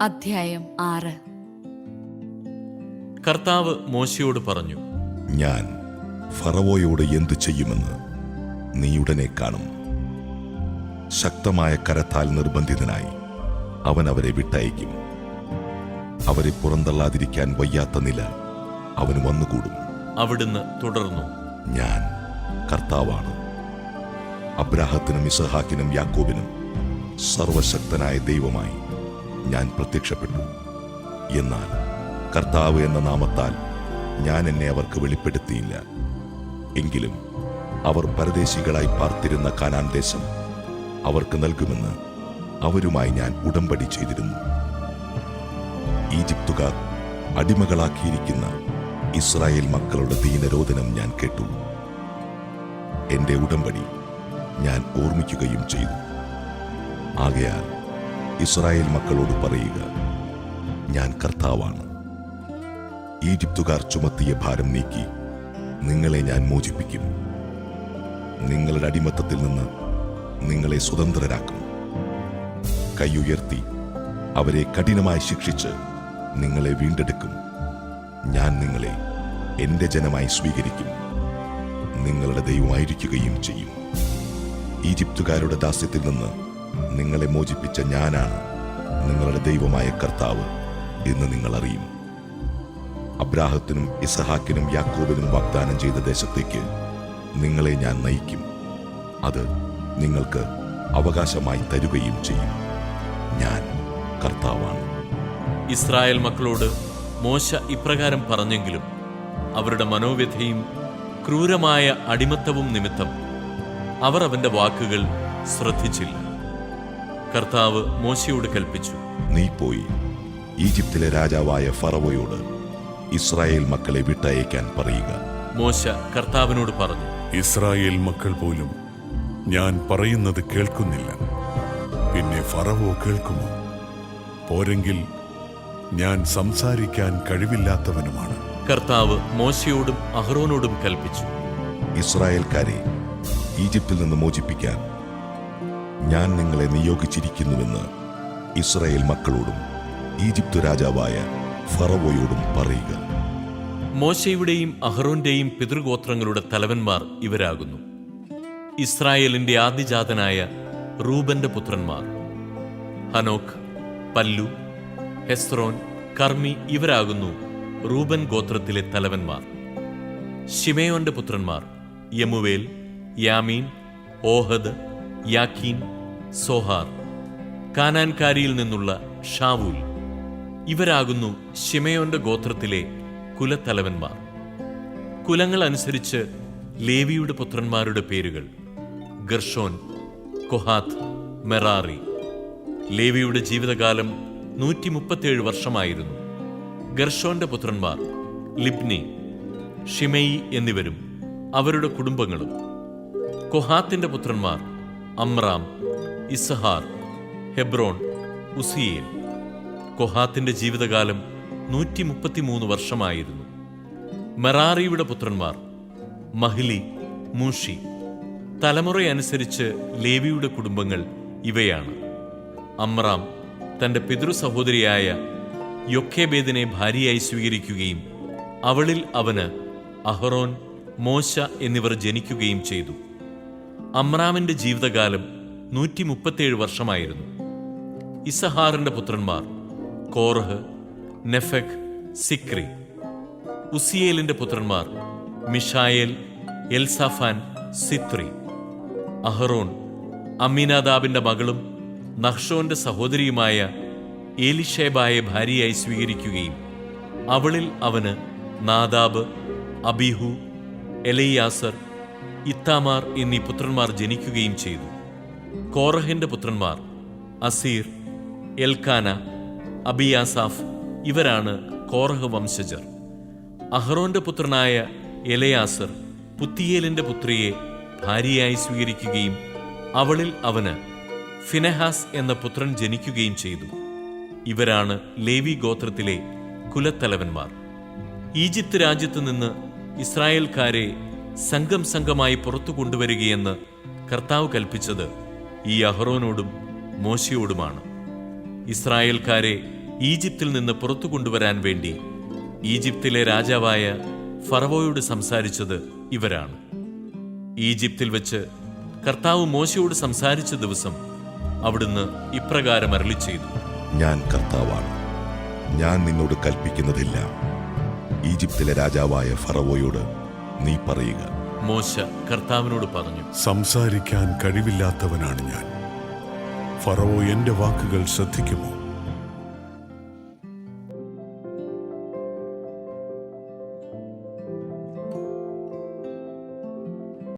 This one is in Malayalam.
അധ്യായം ആറ്. കർത്താവ് മോശയോട് പറഞ്ഞു ഞാൻ ഫറവോയോട് എന്തു ചെയ്യുമെന്ന് നീ ഉടനെ കാണും. ശക്തമായ കരത്താൽ നിർബന്ധിതനായി അവൻ അവരെ വിട്ടയക്കും. അവരെ പുറന്തള്ളാതിരിക്കാൻ വയ്യാത്ത നില അവന് വന്നുകൂടും. അവിടുന്ന് തുടർന്നു. ഞാൻ കർത്താവാണ്. അബ്രാഹത്തിനും ഇസഹാക്കിനും യാക്കോബിനും സർവശക്തനായ ദൈവമായി. ഞാൻ പ്രത്യക്ഷപ്പെട്ടു. എന്നാൽ കർത്താവ് എന്ന നാമത്താൽ ഞാൻ എന്നെ അവർക്ക് വെളിപ്പെടുത്തിയില്ല. എങ്കിലും അവർ പരദേശികളായി പാർത്തിരുന്ന കാനാൻ ദേശം അവർക്ക് നൽകുമെന്ന് അവരുമായി ഞാൻ ഉടമ്പടി ചെയ്തിരുന്നു. ഈജിപ്തുകാർ അടിമകളാക്കിയിരിക്കുന്ന ഇസ്രായേൽ മക്കളുടെ ദീനരോധനം ഞാൻ കേട്ടു. എന്റെ ഉടമ്പടി ഞാൻ ഓർമ്മിക്കുകയും ചെയ്തു. ആകയാൽ ഇസ്രായേൽ മക്കളോട് പറയുക ഞാൻ കർത്താവാണ്. ഈജിപ്തുകാർ ചുമത്തിയ ഭാരം നീക്കി നിങ്ങളെ ഞാൻ മോചിപ്പിക്കും. നിങ്ങളുടെ അടിമത്തത്തിൽ നിന്ന് നിങ്ങളെ സ്വതന്ത്രരാക്കും. കൈയുയർത്തി അവരെ കഠിനമായി ശിക്ഷിച്ച് നിങ്ങളെ വീണ്ടെടുക്കും. ഞാൻ നിങ്ങളെ എന്റെ ജനമായി സ്വീകരിക്കും. നിങ്ങളുടെ ദൈവമായിരിക്കുകയും ചെയ്യും. ഈജിപ്തുകാരുടെ ദാസ്യത്തിൽ നിന്ന് നിങ്ങളെ മോചിപ്പിച്ച ഞാനാണ് നിങ്ങളുടെ ദൈവമായ കർത്താവ് എന്ന് നിങ്ങൾ അറിയും. അബ്രാഹത്തിനും ഇസഹാക്കിനും യാക്കോബിനും വാഗ്ദാനം ചെയ്ത ദേശത്തേക്ക് നിങ്ങളെ ഞാൻ നയിക്കും. അത് നിങ്ങൾക്ക് അവകാശമായി തരുകയും ചെയ്യും. ഞാൻ കർത്താവാണ്. ഇസ്രായേൽ മക്കളോട് മോശ ഇപ്രകാരം പറഞ്ഞെങ്കിലും അവരുടെ മനോവ്യഥയും ക്രൂരമായ അടിമത്തവും നിമിത്തം അവർ അവന്റെ വാക്കുകൾ ശ്രദ്ധിച്ചില്ല. കർത്താവ് മോശയോട് കൽപ്പിച്ചു. നീ പോയി. ഈജിപ്തിലെ രാജാവായ ഫറവോയോട് ഇസ്രായേൽ മക്കളെ വിട്ടയക്കാൻ പറയുക. മോശ കർത്താവിനോട് പറഞ്ഞു. ഇസ്രായേൽ മക്കൾ പോലും ഞാൻ പറയുന്നത് കേൾക്കുന്നില്ല. പിന്നെ ഫറവോ കേൾക്കുമോ? പോരെങ്കിൽ ഞാൻ സംസാരിക്കാൻ കഴിവില്ലാത്തവനുമാണ്. കർത്താവ് മോശയോടും അഹ്റോനോടും കൽപ്പിച്ചു. ഇസ്രായേൽക്കാരെ ഈജിപ്തിൽ നിന്ന് മോചിപ്പിക്കാൻ ഞാൻ നിങ്ങളെ നിയോഗിച്ചിരിക്കുന്നുവെന്ന് ഇസ്രായേൽ മക്കളോടും ഈജിപ്ത് രാജാവായ ഫറവോയോടും പറയുക. മോശയുടെയും അഹ്റോന്റെയും പിതൃഗോത്രങ്ങളുടെ തലവന്മാർ ഇവരാകുന്നു. ഇസ്രായേലിന്റെ ആദിജാതനായ റൂബന്റെ പുത്രന്മാർ. ഹനോക്ക് പല്ലു ഹെസ്രോൻ കർമ്മി ഇവരാകുന്നു റൂബൻ ഗോത്രത്തിലെ തലവന്മാർ. ഷിമയോന്റെ പുത്രന്മാർ യമുവേൽ യാമീൻ ഓഹദ് യാക്കീൻ സോഹാർ കാനാൻകാരിയിൽ നിന്നുള്ള ഷാവൂൽ. ഇവരാകുന്നു ഷിമയോന്റെ ഗോത്രത്തിലെ കുലത്തലവന്മാർ. കുലങ്ങൾ അനുസരിച്ച് ലേവിയുടെ പുത്രന്മാരുടെ പേരുകൾ ഗർഷോൻ കൊഹാത്ത് മെറാറി. ലേവിയുടെ ജീവിതകാലം നൂറ്റി മുപ്പത്തിയേഴ് വർഷമായിരുന്നു. ഗർഷോന്റെ പുത്രന്മാർ ലിബ്നി ഷിമയി എന്നിവരും അവരുടെ കുടുംബങ്ങളും. കൊഹാത്തിന്റെ പുത്രന്മാർ അമ്രാം ഇസഹാർ ഹെബ്രോൺ ഉസിയേൽ. കൊഹാത്തിന്റെ ജീവിതകാലം നൂറ്റി മുപ്പത്തിമൂന്ന് വർഷമായിരുന്നു. മെറാറിയുടെ പുത്രന്മാർ മഹിലി മൂഷി തലമുറയനുസരിച്ച് ലേവിയുടെ കുടുംബങ്ങൾ ഇവയാണ്. അമ്രാം തന്റെ പിതൃ സഹോദരിയായ യൊക്കേബേദിനെ ഭാര്യയായി സ്വീകരിക്കുകയും അവളിൽ അവന് അഹ്റോൻ മോശ എന്നിവർ ജനിക്കുകയും ചെയ്തു. അമ്രാമിന്റെ ജീവിതകാലം നൂറ്റി മുപ്പത്തിയേഴ് വർഷമായിരുന്നു. ഇസഹാറിന്റെ പുത്രന്മാർ കോർഹ് നെഫക് സിക്രി. ഉസിയേലിന്റെ പുത്രന്മാർ മിഷായേൽ എൽസാഫാൻ സിത്രി. അഹറോൺ അമീനാദാബിന്റെ മകളും നഹ്ഷോന്റെ സഹോദരിയുമായ ഏലിഷേബായെ ഭാര്യയായി സ്വീകരിക്കുകയും അവളിൽ അവന് നാദാബ് അബിഹു എലയ്യാസർ ഇത്താമാർ എന്നീ പുത്രന്മാർ ജനിക്കുകയും ചെയ്തു. കോറഹിന്റെ പുത്രന്മാർ അസീർ എൽക്കാന അബിയാസാഫ് ഇവരാണ് കോറഹ് വംശജർ. അഹ്റോന്റെ പുത്രനായ എലയാസർ പുത്തിയേലിന്റെ പുത്രിയെ ഭാര്യയായി സ്വീകരിക്കുകയും അവളിൽ അവന് ഫിനഹാസ് എന്ന പുത്രൻ ജനിക്കുകയും ചെയ്തു. ഇവരാണ് ലേവി ഗോത്രത്തിലെ കുലത്തലവന്മാർ. ഈജിപ്ത് രാജ്യത്തു നിന്ന് ഇസ്രായേൽക്കാരെ സംഘം സംഘമായി പുറത്തു കൊണ്ടുവരികയെന്ന് കർത്താവ് കൽപ്പിച്ചത് ഈ അഹ്റോനോടും മോശയോടുമാണ്. ഇസ്രായേൽക്കാരെ ഈജിപ്തിൽ നിന്ന് പുറത്തു കൊണ്ടുവരാൻ വേണ്ടി ഈജിപ്തിലെ രാജാവായ ഫറവോയോട് സംസാരിച്ചത് ഇവരാണ്. ഈജിപ്തിൽ വെച്ച് കർത്താവ് മോശയോട് സംസാരിച്ച ദിവസം അവിടുന്ന് ഇപ്രകാരം അരളി ചെയ്തു ഞാൻ കർത്താവാണ്. ഞാൻ നിന്നോട് കൽപ്പിക്കുന്നതെല്ലാം ഈജിപ്തിലെ രാജാവായ ഫറവോയോട് നീ പറയുക. മോശ കർത്താവിനോട് പറഞ്ഞു. സംസാരിക്കാൻ കഴിവില്ലാത്തവനാണ് ഞാൻ. ഫറവോ എന്റെ വാക്കുകൾ ശ്രദ്ധിക്കുമോ?